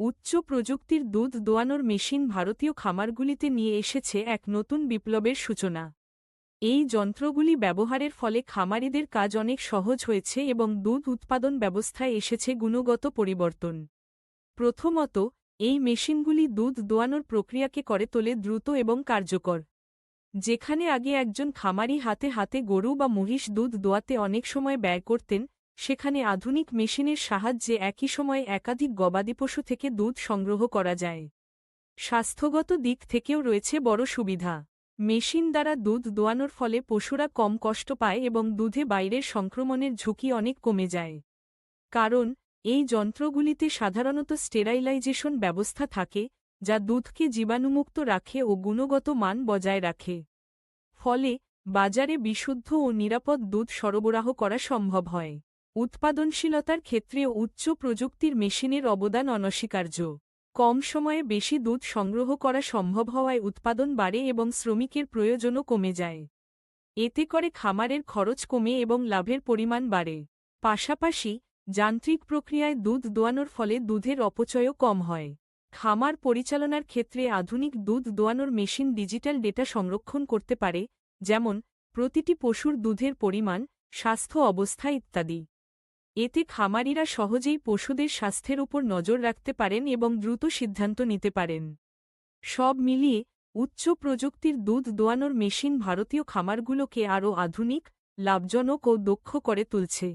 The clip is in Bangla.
উচ্চ প্রযুক্তির দুধ দোয়ানোর মেশিন ভারতীয় খামারগুলিতে নিয়ে এসেছে এক নতুন বিপ্লবের সূচনা। এই যন্ত্রগুলি ব্যবহারের ফলে খামারিদের কাজ অনেক সহজ হয়েছে এবং দুধ উৎপাদন ব্যবস্থায় এসেছে গুণগত পরিবর্তন। প্রথমত, এই মেশিনগুলি দুধ দোয়ানোর প্রক্রিয়াকে করে তোলে দ্রুত এবং কার্যকর। যেখানে আগে একজন খামারি হাতে হাতে গরু বা মহিষ দুধ দোয়াতে অনেক সময় ব্যয় করতেন সেখানে আধুনিক মেশিনের সাহায্যে একই সময়ে একাধিক গবাদি পশু থেকে দুধ সংগ্রহ করা যায়। স্বাস্থ্যগত দিক থেকেও রয়েছে বড় সুবিধা। মেশিন দ্বারা দুধ দোয়ানোর ফলে পশুরা কম কষ্ট পায় এবং দুধে বাইরের সংক্রমণের ঝুঁকি অনেক কমে যায়। কারণ, এই যন্ত্রগুলিতে সাধারণত স্টেরাইলাইজেশন ব্যবস্থা থাকে, যা দুধকে জীবাণুমুক্ত রাখে ও গুণগত মান বজায় রাখে। ফলে, বাজারে বিশুদ্ধ ও নিরাপদ দুধ সরবরাহ করা সম্ভব হয়। উৎপাদনশীলতার ক্ষেত্রে উচ্চ প্রযুক্তির মেশিনের অবদান অনস্বীকার্য। কম সময়ে বেশি দুধ সংগ্রহ করা সম্ভব হওয়ায় উৎপাদন বাড়ে এবং শ্রমিকের প্রয়োজনও কমে যায়। এতে করে খামারের খরচ কমে এবং লাভের পরিমাণ বাড়ে। পাশাপাশি, যান্ত্রিক প্রক্রিয়ায় দুধ দোয়ানোর ফলে দুধের অপচয়ও কম হয়। খামার পরিচালনার ক্ষেত্রে আধুনিক দুধ দোয়ানোর মেশিন ডিজিটাল ডেটা সংরক্ষণ করতে পারে, যেমন, প্রতিটি পশুর দুধের পরিমাণ, স্বাস্থ্য অবস্থা ইত্যাদি। এতে খামারিরা সহজেই পশুদের স্বাস্থ্যের উপর নজর রাখতে পারেন এবং দ্রুত সিদ্ধান্ত নিতে পারেন। সব মিলিয়ে উচ্চ প্রযুক্তির দুধ দোয়ানোর মেশিন ভারতীয় খামারগুলোকে আরও আধুনিক, লাভজনক ও দক্ষ করে তুলছে।